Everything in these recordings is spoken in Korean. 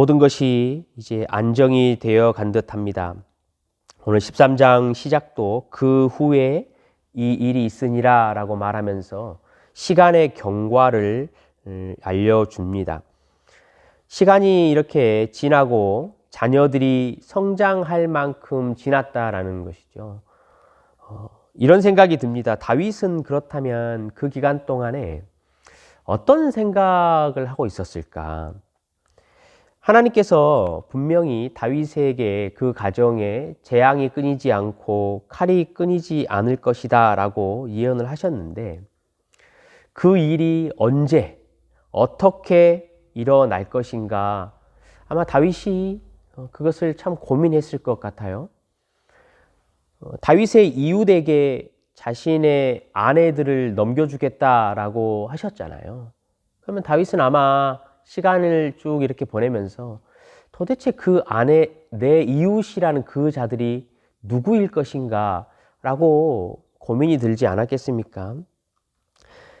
모든 것이 이제 안정이 되어 간 듯합니다. 오늘 13장 시작도 그 후에 이 일이 있으니라 라고 말하면서 시간의 경과를 음, 알려줍니다. 시간이 이렇게 지나고 자녀들이 성장할 만큼 지났다라는 것이죠. 어, 이런 생각이 듭니다. 다윗은 그렇다면 그 기간 동안에 어떤 생각을 하고 있었을까? 하나님께서 분명히 다윗에게 그 가정에 재앙이 끊이지 않고 칼이 끊이지 않을 것이다 라고 예언을 하셨는데 그 일이 언제, 어떻게 일어날 것인가 아마 다윗이 그것을 참 고민했을 것 같아요. 어, 다윗의 이웃에게 자신의 아내들을 넘겨주겠다라고 하셨잖아요. 그러면 다윗은 아마 시간을 쭉 이렇게 보내면서 도대체 그 아내, 내 이웃이라는 그 자들이 누구일 것인가 라고 고민이 들지 않았겠습니까?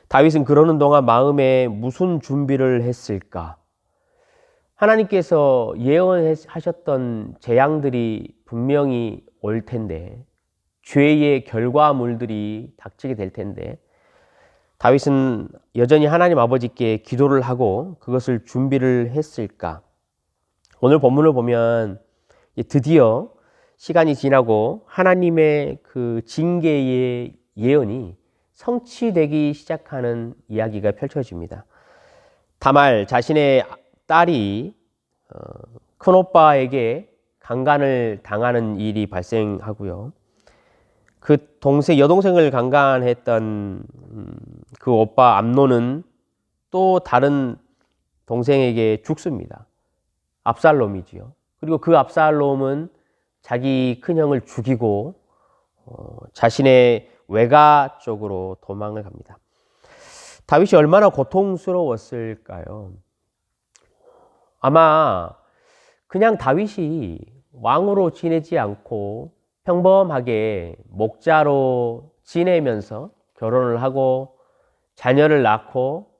다윗은 그러는 동안 마음에 무슨 준비를 했을까? 하나님께서 예언하셨던 재앙들이 분명히 올 텐데, 죄의 결과물들이 닥치게 될 텐데, 다윗은 여전히 하나님 아버지께 기도를 하고 그것을 준비를 했을까? 오늘 본문을 보면 드디어 시간이 지나고 하나님의 그 징계의 예언이 성취되기 시작하는 이야기가 펼쳐집니다. 다말 자신의 딸이 어, 큰 오빠에게 강간을 당하는 일이 발생하고요. 그 동생 여동생을 강간했던 음, 그 오빠 암노는 또 다른 동생에게 죽습니다. 압살롬이지요. 그리고 그 압살롬은 자기 큰형을 죽이고 어, 자신의 외가 쪽으로 도망을 갑니다. 다윗이 얼마나 고통스러웠을까요? 아마 그냥 다윗이 왕으로 지내지 않고 평범하게 목자로 지내면서 결혼을 하고 자녀를 낳고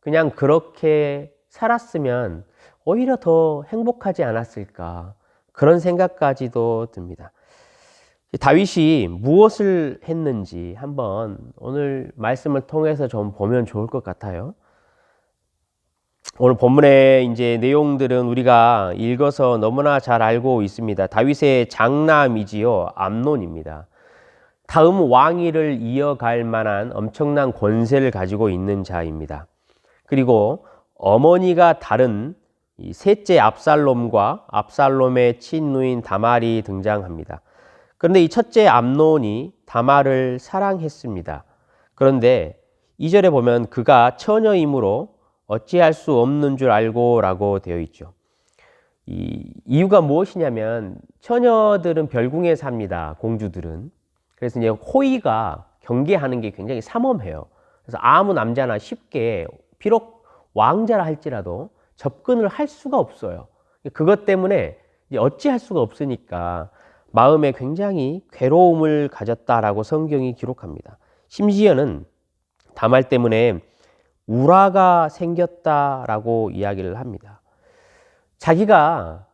그냥 그렇게 살았으면 오히려 더 행복하지 않았을까 그런 생각까지도 듭니다. 다윗이 무엇을 했는지 한번 오늘 말씀을 통해서 좀 보면 좋을 것 같아요. 오늘 본문의 이제 내용들은 우리가 읽어서 너무나 잘 알고 있습니다. 다윗의 장남이지요. 암논입니다. 다음 왕위를 이어갈 만한 엄청난 권세를 가지고 있는 자입니다. 그리고 어머니가 다른 셋째 압살롬과 압살롬의 친누인 다말이 등장합니다. 그런데 이 첫째 암논이 다말을 사랑했습니다. 그런데 이절에 보면 그가 처녀이므로 어찌할 수 없는 줄 알고라고 되어 있죠. 이 이유가 무엇이냐면 처녀들은 별궁에 삽니다. 공주들은. 그래서 이제 호의가 경계하는 게 굉장히 삼엄해요. 그래서 아무 남자나 쉽게 비록 왕자라 할지라도 접근을 할 수가 없어요. 그것 때문에 어찌할 수가 없으니까 마음에 굉장히 괴로움을 가졌다라고 성경이 기록합니다. 심지어는 다말 때문에 우라가 생겼다라고 이야기를 합니다. 자기가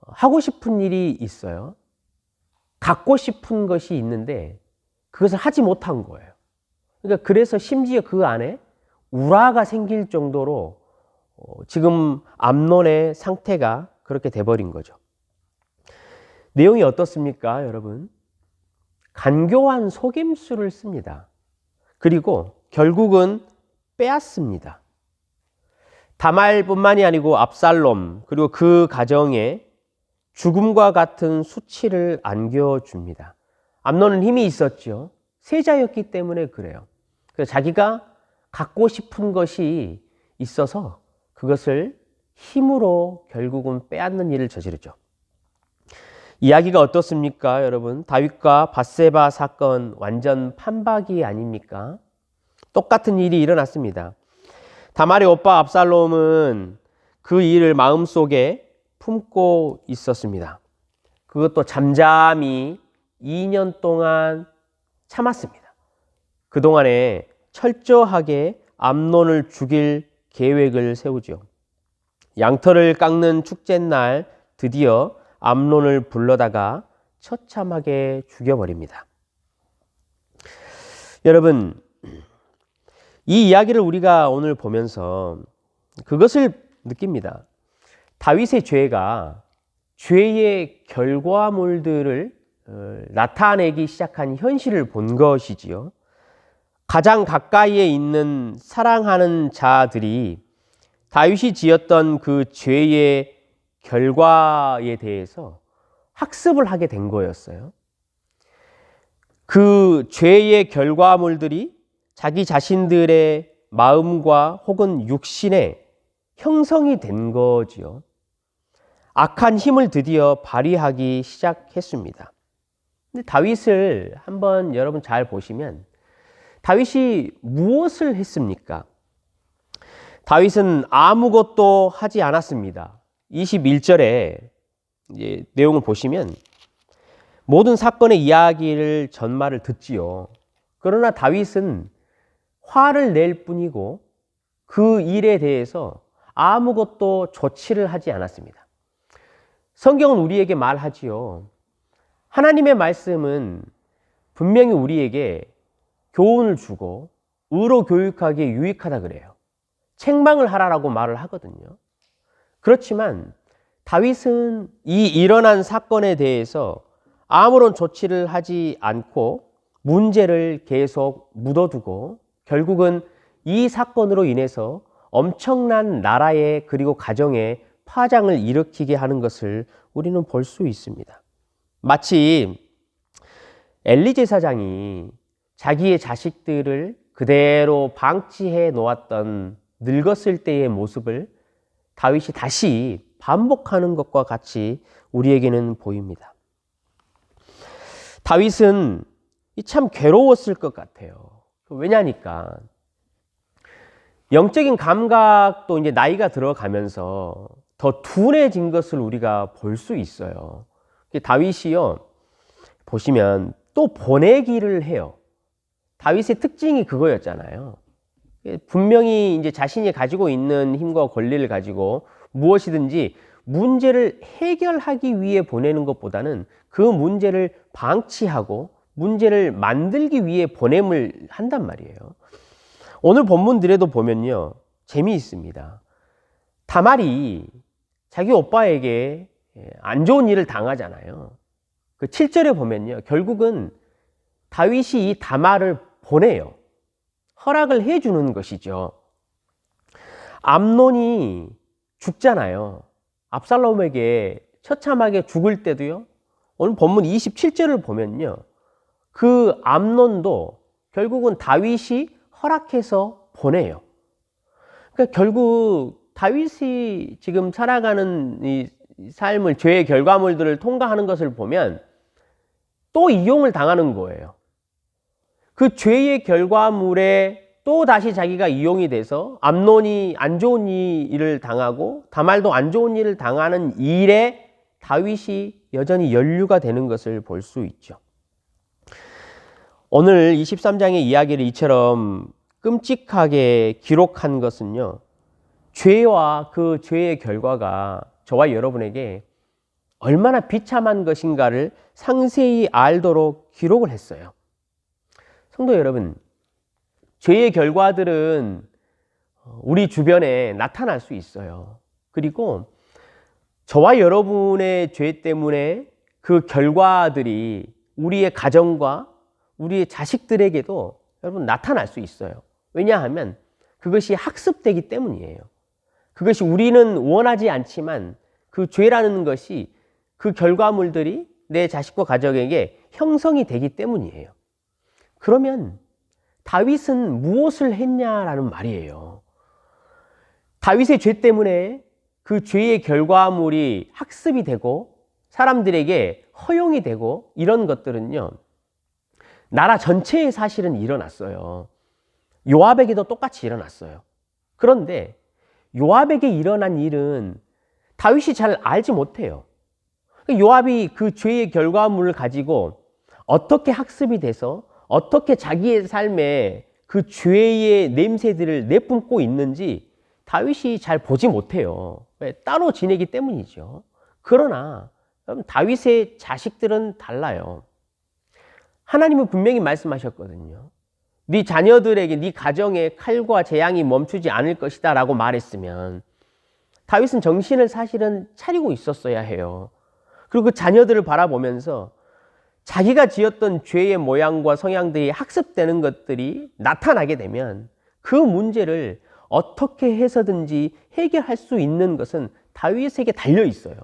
하고 싶은 일이 있어요. 갖고 싶은 것이 있는데 그것을 하지 못한 거예요. 그러니까 그래서 심지어 그 안에 우라가 생길 정도로 어, 지금 암론의 상태가 그렇게 돼버린 거죠. 내용이 어떻습니까, 여러분? 간교한 속임수를 씁니다. 그리고 결국은 빼앗습니다. 다말뿐만이 아니고 압살롬 그리고 그 가정에 죽음과 같은 수치를 안겨줍니다. 암론은 힘이 있었죠. 세자였기 때문에 그래요. 그래서 자기가 갖고 싶은 것이 있어서 그것을 힘으로 결국은 빼앗는 일을 저지르죠. 이야기가 어떻습니까, 여러분? 다윗과 바세바 사건 완전 판박이 아닙니까? 똑같은 일이 일어났습니다. 다말의 오빠 압살롬은 그 일을 마음속에 품고 있었습니다. 그것도 잠잠히 2년 동안 참았습니다. 그동안에 철저하게 암론을 죽일 계획을 세우죠. 양털을 깎는 축제날 드디어 암론을 불러다가 처참하게 죽여버립니다. 여러분, 이 이야기를 우리가 오늘 보면서 그것을 느낍니다. 다윗의 죄가 죄의 결과물들을 어, 나타내기 시작한 현실을 본 것이지요. 가장 가까이에 있는 사랑하는 자들이 다윗이 지었던 그 죄의 결과에 대해서 학습을 하게 된 거였어요. 그 죄의 결과물들이 자기 자신들의 마음과 혹은 육신의 형성이 된 거지요. 악한 힘을 드디어 발휘하기 시작했습니다. 근데 다윗을 한번 여러분 잘 보시면 다윗이 무엇을 했습니까? 다윗은 아무것도 하지 않았습니다. 21절에 이제 내용을 보시면 모든 사건의 이야기를 전말을 듣지요. 그러나 다윗은 화를 낼 뿐이고 그 일에 대해서 아무것도 조치를 하지 않았습니다. 성경은 우리에게 말하지요. 하나님의 말씀은 분명히 우리에게 교훈을 주고 의로 교육하기에 유익하다 그래요. 책망을 하라라고 말을 하거든요. 그렇지만 다윗은 이 일어난 사건에 대해서 아무런 조치를 하지 않고 문제를 계속 묻어두고 결국은 이 사건으로 인해서 엄청난 나라의 그리고 가정의 파장을 일으키게 하는 것을 우리는 볼 수 있습니다. 마치 엘리 제사장이 자기의 자식들을 그대로 방치해 놓았던 늙었을 때의 모습을 다윗이 다시 반복하는 것과 같이 우리에게는 보입니다. 다윗은 참 괴로웠을 것 같아요. 왜냐니까 영적인 감각도 이제 나이가 들어가면서 더 둔해진 것을 우리가 볼 수 있어요. 다윗이요 보시면 또 보내기를 해요. 다윗의 특징이 그거였잖아요. 분명히 이제 자신이 가지고 있는 힘과 권리를 가지고 무엇이든지 문제를 해결하기 위해 보내는 것보다는 그 문제를 방치하고 문제를 만들기 위해 보냄을 한단 말이에요. 오늘 본문들에도 보면요. 재미있습니다. 다말이 자기 오빠에게 안 좋은 일을 당하잖아요. 그 7절에 보면요. 결국은 다윗이 이 다말을 보내요. 허락을 해주는 것이죠. 암론이 죽잖아요. 압살롬에게 처참하게 죽을 때도요. 오늘 본문 27절을 보면요. 그 암론도 결국은 다윗이 허락해서 보내요. 그러니까 결국 다윗이 지금 살아가는 이 삶을 죄의 결과물들을 통과하는 것을 보면 또 이용을 당하는 거예요. 그 죄의 결과물에 또 다시 자기가 이용이 돼서 암론이 안 좋은 일을 당하고 다말도 안 좋은 일을 당하는 일에 다윗이 여전히 연류가 되는 것을 볼 수 있죠. 오늘 23장의 이야기를 이처럼 끔찍하게 기록한 것은요. 죄와 그 죄의 결과가 저와 여러분에게 얼마나 비참한 것인가를 상세히 알도록 기록을 했어요. 성도 여러분, 죄의 결과들은 우리 주변에 나타날 수 있어요. 그리고 저와 여러분의 죄 때문에 그 결과들이 우리의 가정과 우리의 자식들에게도 여러분 나타날 수 있어요. 왜냐하면 그것이 학습되기 때문이에요. 그것이 우리는 원하지 않지만 그 죄라는 것이 그 결과물들이 내 자식과 가족에게 형성이 되기 때문이에요. 그러면 다윗은 무엇을 했냐라는 말이에요. 다윗의 죄 때문에 그 죄의 결과물이 학습이 되고 사람들에게 허용이 되고 이런 것들은요. 나라 전체에 사실은 일어났어요. 요압에게도 똑같이 일어났어요. 그런데 요압에게 일어난 일은 다윗이 잘 알지 못해요. 요압이 그 죄의 결과물을 가지고 어떻게 학습이 돼서 어떻게 자기의 삶에 그 죄의 냄새들을 내뿜고 있는지 다윗이 잘 보지 못해요. 왜? 따로 지내기 때문이죠. 그러나 다윗의 자식들은 달라요. 하나님은 분명히 말씀하셨거든요. 네 자녀들에게 네 가정에 칼과 재앙이 멈추지 않을 것이다라고 말했으면 다윗은 정신을 사실은 차리고 있었어야 해요. 그리고 그 자녀들을 바라보면서 자기가 지었던 죄의 모양과 성향들이 학습되는 것들이 나타나게 되면 그 문제를 어떻게 해서든지 해결할 수 있는 것은 다윗에게 달려 있어요.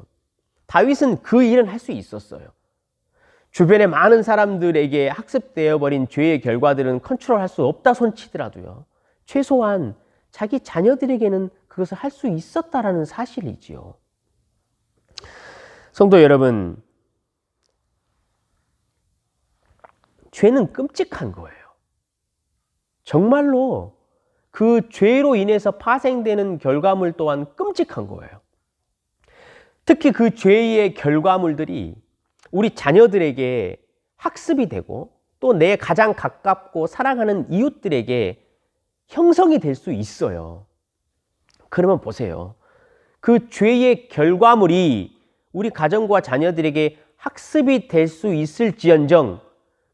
다윗은 그 일은 할 수 있었어요. 주변의 많은 사람들에게 학습되어 버린 죄의 결과들은 컨트롤할 수 없다 손치더라도요. 최소한 자기 자녀들에게는 그것을 할 수 있었다라는 사실이지요. 성도 여러분, 죄는 끔찍한 거예요. 정말로 그 죄로 인해서 파생되는 결과물 또한 끔찍한 거예요. 특히 그 죄의 결과물들이 우리 자녀들에게 학습이 되고 또 내 가장 가깝고 사랑하는 이웃들에게 형성이 될 수 있어요. 그러면 보세요. 그 죄의 결과물이 우리 가정과 자녀들에게 학습이 될 수 있을지언정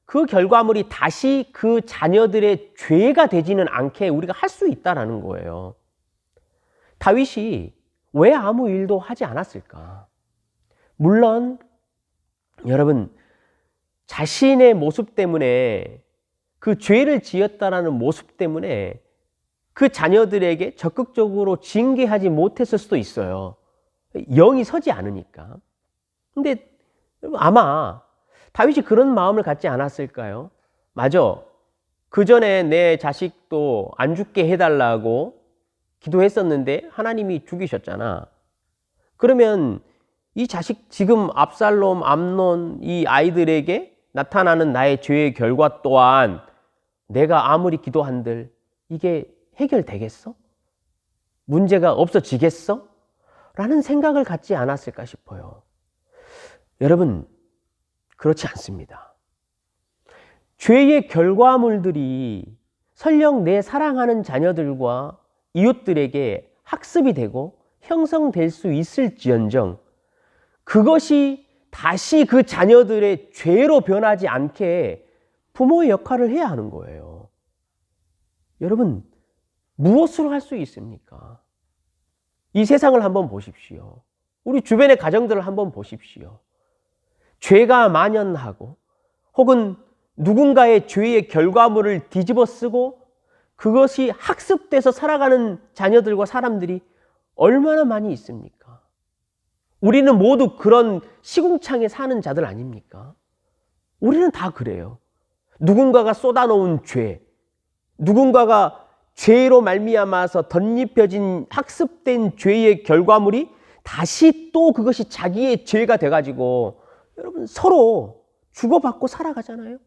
그 결과물이 다시 그 자녀들의 죄가 되지는 않게 우리가 할 수 있다라는 거예요. 다윗이 왜 아무 일도 하지 않았을까? 물론 여러분 자신의 모습 때문에 그 죄를 지었다라는 모습 때문에 그 자녀들에게 적극적으로 징계하지 못했을 수도 있어요. 영이 서지 않으니까. 근데 아마 다윗이 그런 마음을 갖지 않았을까요? 맞아. 그 전에 내 자식도 안 죽게 해달라고 기도했었는데 하나님이 죽이셨잖아. 그러면 이 자식 지금 압살롬, 암론 이 아이들에게 나타나는 나의 죄의 결과 또한 내가 아무리 기도한들 이게 해결되겠어? 문제가 없어지겠어? 라는 생각을 갖지 않았을까 싶어요. 여러분, 그렇지 않습니다. 죄의 결과물들이 설령 내 사랑하는 자녀들과 이웃들에게 학습이 되고 형성될 수 있을지언정 그것이 다시 그 자녀들의 죄로 변하지 않게 부모의 역할을 해야 하는 거예요. 여러분, 무엇으로 할 수 있습니까? 이 세상을 한번 보십시오. 우리 주변의 가정들을 한번 보십시오. 죄가 만연하고 혹은 누군가의 죄의 결과물을 뒤집어 쓰고 그것이 학습돼서 살아가는 자녀들과 사람들이 얼마나 많이 있습니까? 우리는 모두 그런 시궁창에 사는 자들 아닙니까? 우리는 다 그래요. 누군가가 쏟아놓은 죄, 누군가가 죄로 말미암아서 덧입혀진 학습된 죄의 결과물이 다시 또 그것이 자기의 죄가 돼가지고 여러분 서로 주고받고 살아가잖아요.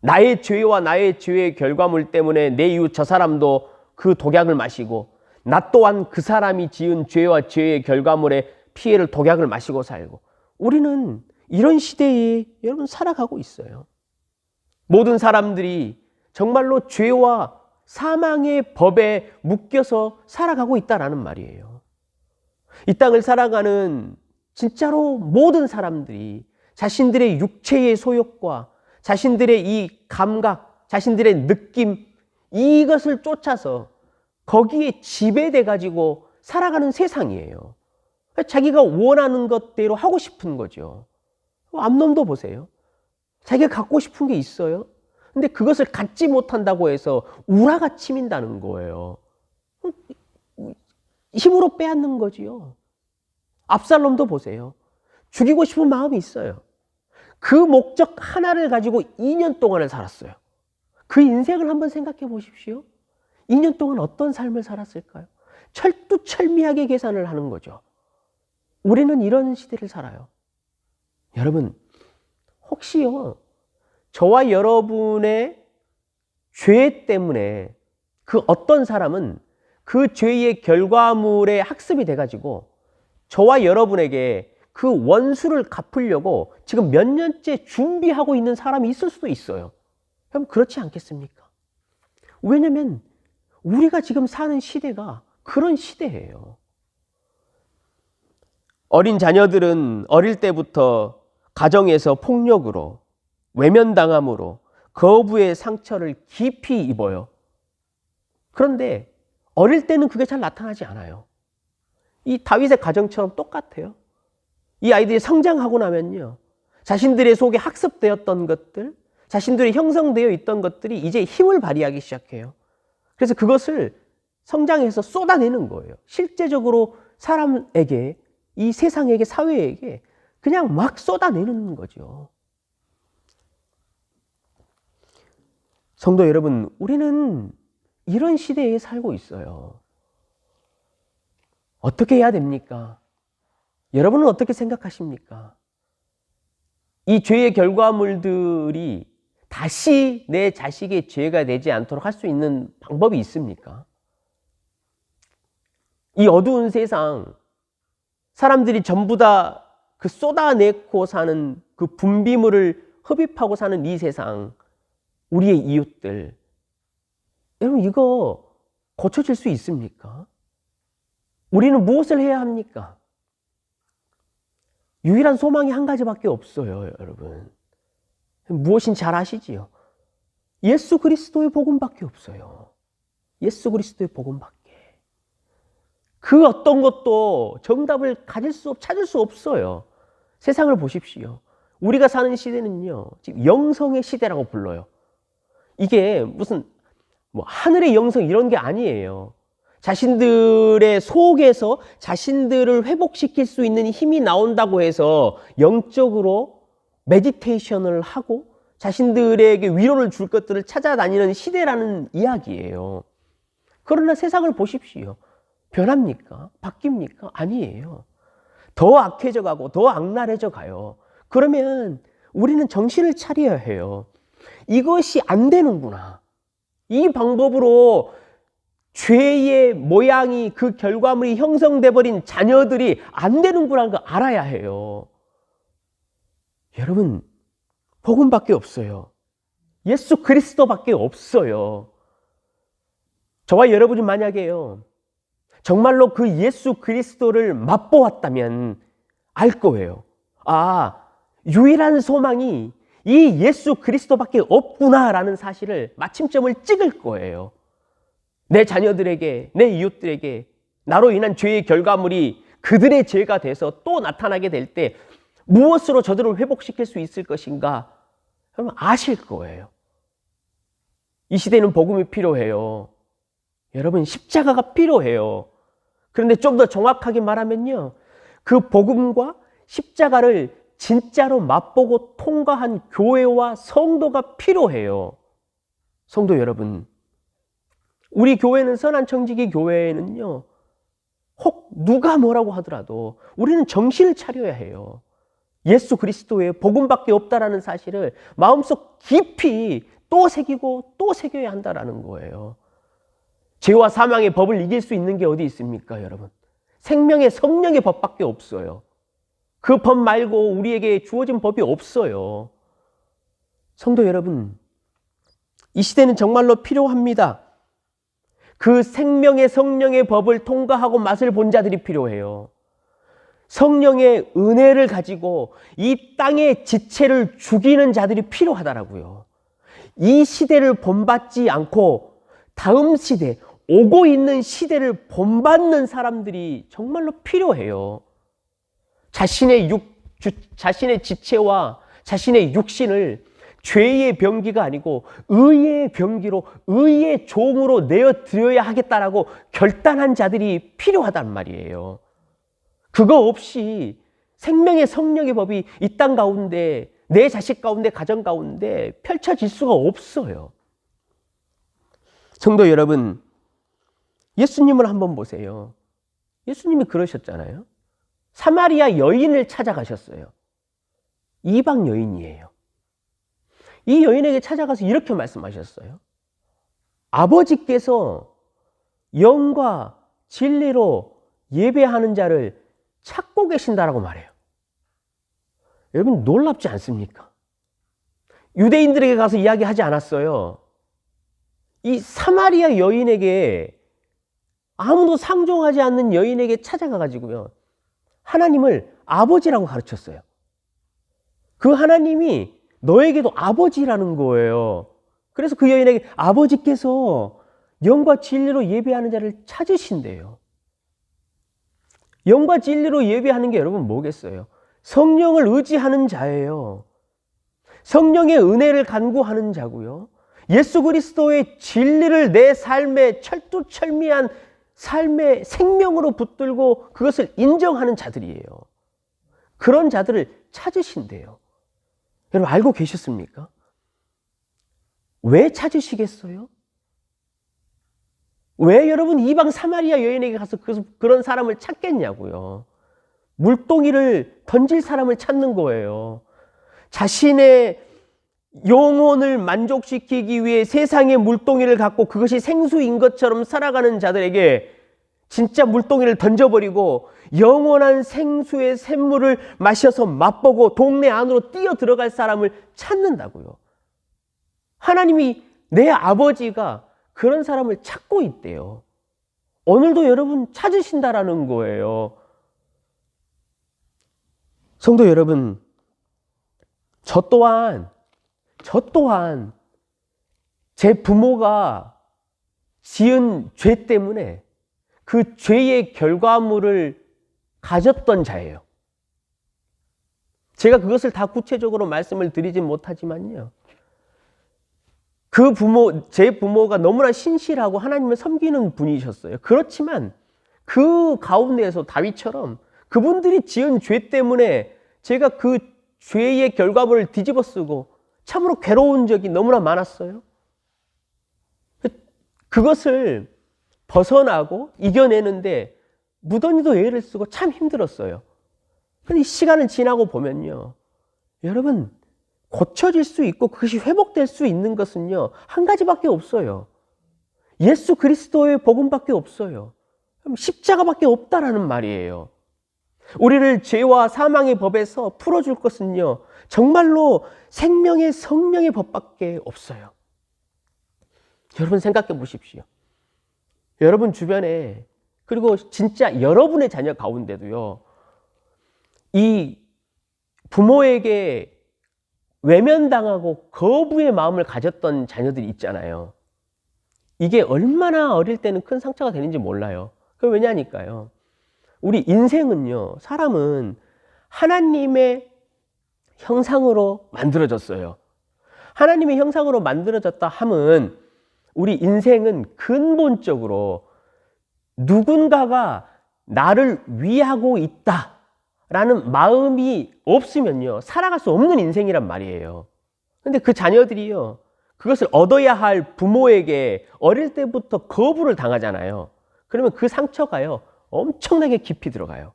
나의 죄와 나의 죄의 결과물 때문에 내 이웃 저 사람도 그 독약을 마시고 나 또한 그 사람이 지은 죄와 죄의 결과물에 피해를 독약을 마시고 살고 우리는 이런 시대에 여러분 살아가고 있어요. 모든 사람들이 정말로 죄와 사망의 법에 묶여서 살아가고 있다라는 말이에요. 이 땅을 살아가는 진짜로 모든 사람들이 자신들의 육체의 소욕과 자신들의 이 감각, 자신들의 느낌, 이것을 쫓아서 거기에 지배돼 가지고 살아가는 세상이에요. 자기가 원하는 것대로 하고 싶은 거죠. 암놈도 보세요. 자기가 갖고 싶은 게 있어요. 근데 그것을 갖지 못한다고 해서 우라가 치민다는 거예요. 힘으로 빼앗는 거지요. 압살롬도 보세요. 죽이고 싶은 마음이 있어요. 그 목적 하나를 가지고 2년 동안을 살았어요. 그 인생을 한번 생각해 보십시오. 2년 동안 어떤 삶을 살았을까요? 철두철미하게 계산을 하는 거죠. 우리는 이런 시대를 살아요. 여러분, 혹시요, 저와 여러분의 죄 때문에 그 어떤 사람은 그 죄의 결과물에 학습이 돼가지고 저와 여러분에게 그 원수를 갚으려고 지금 몇 년째 준비하고 있는 사람이 있을 수도 있어요. 그럼 그렇지 않겠습니까? 왜냐면 우리가 지금 사는 시대가 그런 시대예요. 어린 자녀들은 어릴 때부터 가정에서 폭력으로 외면당함으로 거부의 상처를 깊이 입어요. 그런데 어릴 때는 그게 잘 나타나지 않아요. 이 다윗의 가정처럼 똑같아요. 이 아이들이 성장하고 나면요. 자신들의 속에 학습되었던 것들, 자신들이 형성되어 있던 것들이 이제 힘을 발휘하기 시작해요. 그래서 그것을 성장해서 쏟아내는 거예요. 실제적으로 사람에게, 이 세상에게, 사회에게 그냥 막 쏟아내는 거죠. 성도 여러분, 우리는 이런 시대에 살고 있어요. 어떻게 해야 됩니까? 여러분은 어떻게 생각하십니까? 이 죄의 결과물들이 다시 내 자식의 죄가 되지 않도록 할 수 있는 방법이 있습니까? 이 어두운 세상, 사람들이 전부 다 그 쏟아내고 사는 그 분비물을 흡입하고 사는 이 세상, 우리의 이웃들. 여러분, 이거 고쳐질 수 있습니까? 우리는 무엇을 해야 합니까? 유일한 소망이 한 가지밖에 없어요, 여러분. 무엇인 잘 아시지요? 예수 그리스도의 복음밖에 없어요. 예수 그리스도의 복음밖에. 그 어떤 것도 정답을 가질 수, 없, 찾을 수 없어요. 세상을 보십시오. 우리가 사는 시대는요, 지금 영성의 시대라고 불러요. 이게 무슨 뭐 하늘의 영성 이런 게 아니에요. 자신들의 속에서 자신들을 회복시킬 수 있는 힘이 나온다고 해서 영적으로 메디테이션을 하고 자신들에게 위로를 줄 것들을 찾아다니는 시대라는 이야기예요. 그러나 세상을 보십시오. 변합니까? 바뀝니까? 아니에요. 더 악해져 가고 더 악랄해져 가요. 그러면 우리는 정신을 차려야 해요. 이것이 안 되는구나. 이 방법으로 죄의 모양이 그 결과물이 형성돼 버린 자녀들이 안 되는구나 걸 알아야 해요. 여러분, 복음밖에 없어요. 예수 그리스도밖에 없어요. 저와 여러분이 만약에요. 정말로 그 예수 그리스도를 맛보았다면 알 거예요. 아, 유일한 소망이 이 예수 그리스도밖에 없구나라는 사실을 마침점을 찍을 거예요. 내 자녀들에게, 내 이웃들에게 나로 인한 죄의 결과물이 그들의 죄가 돼서 또 나타나게 될 때 무엇으로 저들을 회복시킬 수 있을 것인가? 여러분 아실 거예요. 이 시대는 복음이 필요해요. 여러분 십자가가 필요해요. 그런데 좀 더 정확하게 말하면요. 그 복음과 십자가를 진짜로 맛보고 통과한 교회와 성도가 필요해요. 성도 여러분, 우리 교회는 선한 청지기 교회는요, 혹 누가 뭐라고 하더라도 우리는 정신을 차려야 해요. 예수 그리스도의 복음밖에 없다라는 사실을 마음속 깊이 또 새기고 또 새겨야 한다라는 거예요. 죄와 사망의 법을 이길 수 있는 게 어디 있습니까, 여러분? 생명의 성령의 법밖에 없어요. 그 법 말고 우리에게 주어진 법이 없어요. 성도 여러분, 이 시대는 정말로 필요합니다. 그 생명의 성령의 법을 통과하고 맛을 본 자들이 필요해요. 성령의 은혜를 가지고 이 땅의 지체를 죽이는 자들이 필요하다라고요. 이 시대를 본받지 않고 다음 시대, 오고 있는 시대를 본받는 사람들이 정말로 필요해요. 자신의 육, 주, 자신의 지체와 자신의 육신을 죄의 병기가 아니고 의의 병기로 의의 종으로 내어 드려야 하겠다라고 결단한 자들이 필요하단 말이에요. 그거 없이 생명의 성령의 법이 이 땅 가운데 내 자식 가운데 가정 가운데 펼쳐질 수가 없어요. 성도 여러분, 예수님을 한번 보세요. 예수님이 그러셨잖아요. 사마리아 여인을 찾아가셨어요. 이방 여인이에요. 이 여인에게 찾아가서 이렇게 말씀하셨어요. 아버지께서 영과 진리로 예배하는 자를 찾고 계신다라고 말해요. 여러분 놀랍지 않습니까? 유대인들에게 가서 이야기하지 않았어요. 이 사마리아 여인에게 아무도 상종하지 않는 여인에게 찾아가 가지고요. 하나님을 아버지라고 가르쳤어요. 그 하나님이 너에게도 아버지라는 거예요. 그래서 그 여인에게 아버지께서 영과 진리로 예배하는 자를 찾으신대요. 영과 진리로 예배하는 게 여러분 뭐겠어요? 성령을 의지하는 자예요. 성령의 은혜를 간구하는 자고요. 예수 그리스도의 진리를 내 삶에 철두철미한 삶의 생명으로 붙들고 그것을 인정하는 자들이에요. 그런 자들을 찾으신대요. 여러분 알고 계셨습니까? 왜 찾으시겠어요? 왜 여러분 이방 사마리아 여인에게 가서 그, 그런 사람을 찾겠냐고요. 물동이를 던질 사람을 찾는 거예요. 자신의 영혼을 만족시키기 위해 세상의 물동이를 갖고 그것이 생수인 것처럼 살아가는 자들에게 진짜 물동이를 던져버리고 영원한 생수의 샘물을 마셔서 맛보고 동네 안으로 뛰어 들어갈 사람을 찾는다고요. 하나님이 내 아버지가 그런 사람을 찾고 있대요. 오늘도 여러분 찾으신다라는 거예요. 성도 여러분, 저 또한, 저 또한 제 부모가 지은 죄 때문에 그 죄의 결과물을 가졌던 자예요. 제가 그것을 다 구체적으로 말씀을 드리진 못하지만요. 그 부모, 제 부모가 너무나 신실하고 하나님을 섬기는 분이셨어요. 그렇지만 그 가운데에서 다윗처럼 그분들이 지은 죄 때문에 제가 그 죄의 결과물을 뒤집어 쓰고 참으로 괴로운 적이 너무나 많았어요. 그것을 벗어나고 이겨내는데 무던히도 애를 쓰고 참 힘들었어요. 근데 시간을 지나고 보면요. 여러분, 고쳐질 수 있고 그것이 회복될 수 있는 것은요. 한 가지밖에 없어요. 예수 그리스도의 복음밖에 없어요. 십자가밖에 없다라는 말이에요. 우리를 죄와 사망의 법에서 풀어줄 것은요. 정말로 생명의 성령의 법밖에 없어요. 여러분 생각해 보십시오. 여러분 주변에 그리고 진짜 여러분의 자녀 가운데도요. 이 부모에게 외면당하고 거부의 마음을 가졌던 자녀들이 있잖아요. 이게 얼마나 어릴 때는 큰 상처가 되는지 몰라요. 그 왜냐니까요. 우리 인생은요, 사람은 하나님의 형상으로 만들어졌어요. 하나님의 형상으로 만들어졌다 함은 우리 인생은 근본적으로 누군가가 나를 위하고 있다. 라는 마음이 없으면요, 살아갈 수 없는 인생이란 말이에요. 근데 그 자녀들이요, 그것을 얻어야 할 부모에게 어릴 때부터 거부를 당하잖아요. 그러면 그 상처가요, 엄청나게 깊이 들어가요.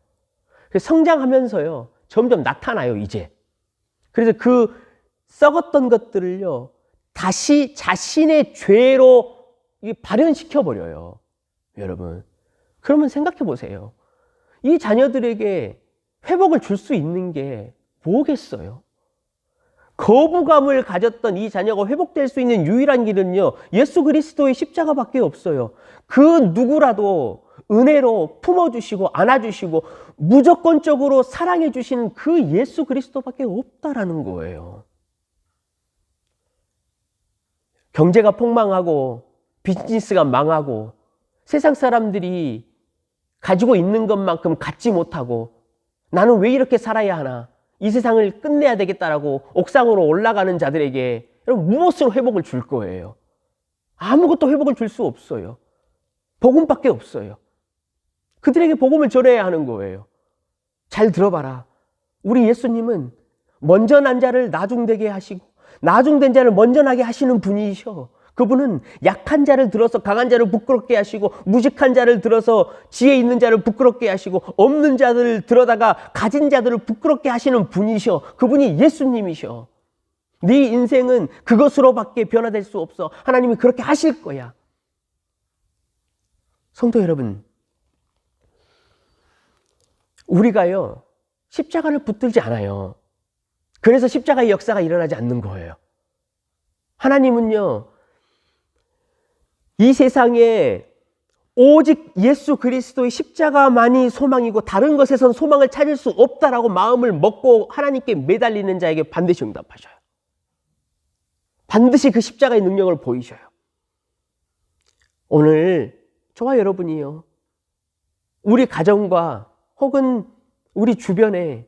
성장하면서요, 점점 나타나요, 이제. 그래서 그 썩었던 것들을요, 다시 자신의 죄로 발현시켜버려요. 여러분. 그러면 생각해 보세요. 이 자녀들에게 회복을 줄 수 있는 게 뭐겠어요? 거부감을 가졌던 이 자녀가 회복될 수 있는 유일한 길은요, 예수 그리스도의 십자가밖에 없어요. 그 누구라도 은혜로 품어주시고 안아주시고 무조건적으로 사랑해 주시는 그 예수 그리스도밖에 없다라는 거예요. 경제가 폭망하고 비즈니스가 망하고 세상 사람들이 가지고 있는 것만큼 갖지 못하고 나는 왜 이렇게 살아야 하나? 이 세상을 끝내야 되겠다라고 옥상으로 올라가는 자들에게 여러분 무엇으로 회복을 줄 거예요? 아무것도 회복을 줄 수 없어요. 복음밖에 없어요. 그들에게 복음을 전해야 하는 거예요. 잘 들어봐라. 우리 예수님은 먼저 난 자를 나중되게 하시고 나중된 자를 먼저 나게 하시는 분이셔. 그분은 약한 자를 들어서 강한 자를 부끄럽게 하시고 무직한 자를 들어서 지혜 있는 자를 부끄럽게 하시고 없는 자들을 들어다가 가진 자들을 부끄럽게 하시는 분이셔. 그분이 예수님이셔. 네 인생은 그것으로밖에 변화될 수 없어. 하나님이 그렇게 하실 거야. 성도 여러분, 우리가요, 십자가를 붙들지 않아요. 그래서 십자가의 역사가 일어나지 않는 거예요. 하나님은요, 이 세상에 오직 예수 그리스도의 십자가만이 소망이고 다른 것에선 소망을 찾을 수 없다라고 마음을 먹고 하나님께 매달리는 자에게 반드시 응답하셔요. 반드시 그 십자가의 능력을 보이셔요. 오늘 저와 여러분이요. 우리 가정과 혹은 우리 주변에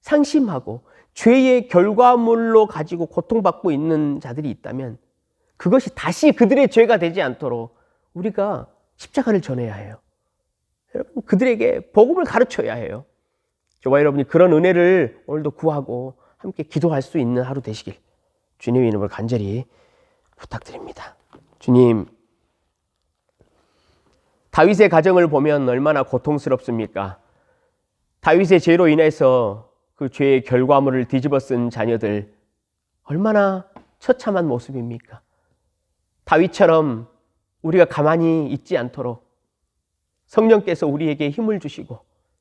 상심하고 죄의 결과물로 가지고 고통받고 있는 자들이 있다면 그것이 다시 그들의 죄가 되지 않도록 우리가 십자가를 전해야 해요. 여러분, 그들에게 복음을 가르쳐야 해요. 저와 여러분이 그런 은혜를 오늘도 구하고 함께 기도할 수 있는 하루 되시길 주님의 이름을 간절히 부탁드립니다. 주님, 다윗의 가정을 보면 얼마나 고통스럽습니까? 다윗의 죄로 인해서 그 죄의 결과물을 뒤집어 쓴 자녀들 얼마나 처참한 모습입니까? 다윗처럼 우리가 가만히 있지 않도록 성령께서 우리에게 힘을 주시고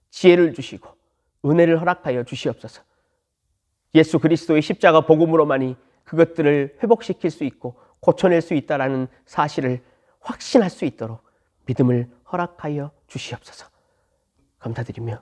지혜를 주시고 은혜를 허락하여 주시옵소서. 예수 그리스도의 십자가 복음으로만이 그것들을 회복시킬 수 있고 고쳐낼 수 있다라는 사실을 확신할 수 있도록 믿음을 허락하여 주시옵소서. 감사드리며